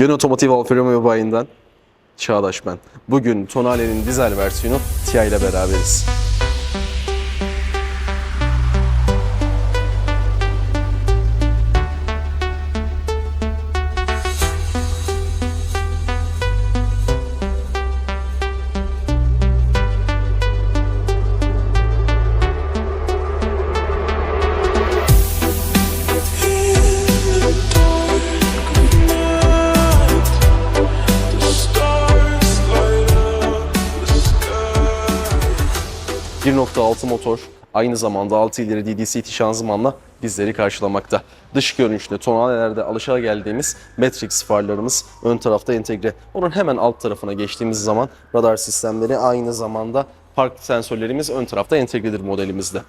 Yön Otomotiv Alfa Romeo bayinden Çağdaş ben. Bugün Tonale'nin dizel versiyonu TIA ile beraberiz. 1.6 motor, aynı zamanda 6 ileri DDCT şanzımanla bizleri karşılamakta. Dış görünüşte tonalelerde alışageldiğimiz Matrix farlarımız ön tarafta entegre. Onun hemen alt tarafına geçtiğimiz zaman radar sistemleri aynı zamanda park sensörlerimiz ön tarafta entegredir modelimizde.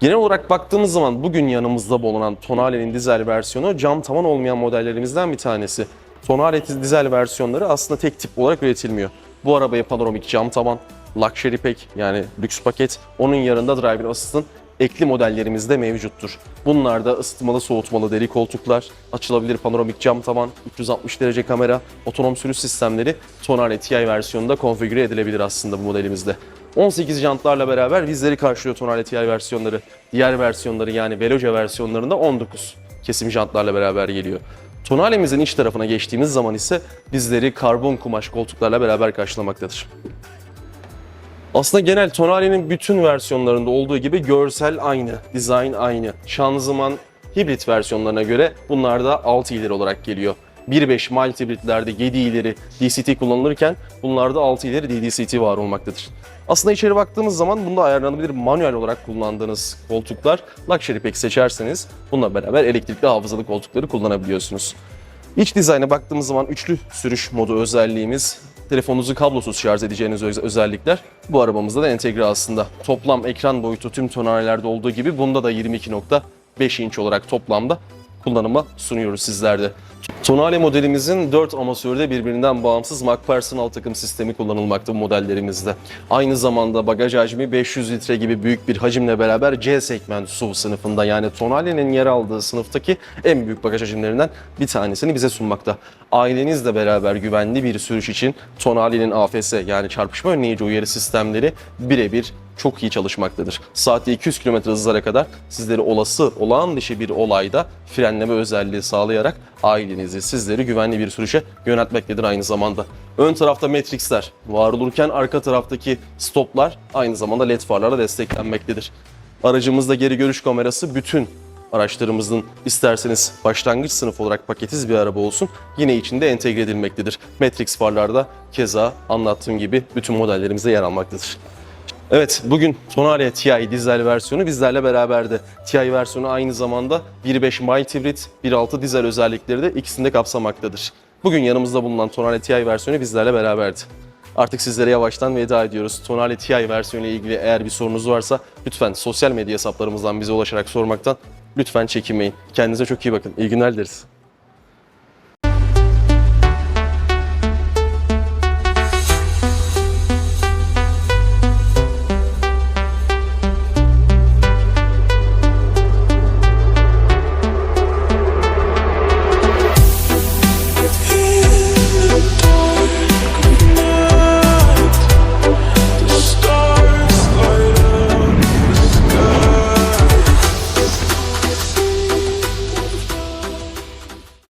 Genel olarak baktığımız zaman bugün yanımızda bulunan Tonale'nin dizel versiyonu cam tavan olmayan modellerimizden bir tanesi. Tonale dizel versiyonları aslında tek tip olarak üretilmiyor. Bu arabaya panoramik cam tavan, luxury pack yani lüks paket, onun yanında driver assistant ekli modellerimizde mevcuttur. Bunlarda ısıtmalı soğutmalı deri koltuklar, açılabilir panoramik cam tavan, 360 derece kamera, otonom sürüş sistemleri Tonale TI versiyonunda konfigüre edilebilir aslında bu modelimizde. 18 jantlarla beraber bizleri karşılıyor Tonale TI versiyonları. Diğer versiyonları yani Veloce versiyonlarında 19 kesim jantlarla beraber geliyor. Tonale'mizin iç tarafına geçtiğimiz zaman ise bizleri karbon kumaş koltuklarla beraber karşılamaktadır. Aslında genel Tonale'nin bütün versiyonlarında olduğu gibi görsel aynı, dizayn aynı. Şanzıman hibrit versiyonlarına göre bunlar da 6 ileri olarak geliyor. 1.5 mild hibritlerde 7 ileri DCT kullanılırken bunlarda 6 ileri DDCT var olmaktadır. Aslında içeri baktığımız zaman bunda ayarlanabilir manuel olarak kullandığınız koltuklar Luxury Pack seçerseniz bununla beraber elektrikli hafızalı koltukları kullanabiliyorsunuz. İç dizayna baktığımız zaman üçlü sürüş modu özelliğimiz, telefonunuzu kablosuz şarj edeceğiniz öz- özellikler bu arabamızda da entegre aslında. Toplam ekran boyutu tüm tonarelerde olduğu gibi bunda da 22.5 inç olarak toplamda kullanıma sunuyoruz sizlerde. Tonale modelimizin 4 amasörde birbirinden bağımsız MacPherson alt takım sistemi kullanılmakta bu modellerimizde. Aynı zamanda bagaj hacmi 500 litre gibi büyük bir hacimle beraber C segment SUV sınıfında yani Tonale'nin yer aldığı sınıftaki en büyük bagaj hacimlerinden bir tanesini bize sunmakta. Ailenizle beraber güvenli bir sürüş için Tonale'nin AFS yani çarpışma önleyici uyarı sistemleri birebir çok iyi çalışmaktadır. Saatte 200 km hızlara kadar sizleri olası olağan dışı bir olayda frenleme özelliği sağlayarak ailenizi, sizleri güvenli bir sürüşe yöneltmektedir aynı zamanda. Ön tarafta Matrix'ler var olurken arka taraftaki stoplar aynı zamanda led farlarla desteklenmektedir. Aracımızda geri görüş kamerası bütün araçlarımızın isterseniz başlangıç sınıf olarak paketiz bir araba olsun yine içinde entegre edilmektedir. Matrix farlarda keza anlattığım gibi bütün modellerimizde yer almaktadır. Evet bugün Tonale TI dizel versiyonu bizlerle beraberdi. TI versiyonu aynı zamanda 1.5 mild hibrit, 1.6 dizel özellikleri de ikisini de kapsamaktadır. Bugün yanımızda bulunan Tonale TI versiyonu bizlerle beraberdi. Artık sizlere yavaştan veda ediyoruz. Tonale TI versiyonu ile ilgili eğer bir sorunuz varsa lütfen sosyal medya hesaplarımızdan bize ulaşarak sormaktan lütfen çekinmeyin. Kendinize çok iyi bakın. İyi günler dileriz.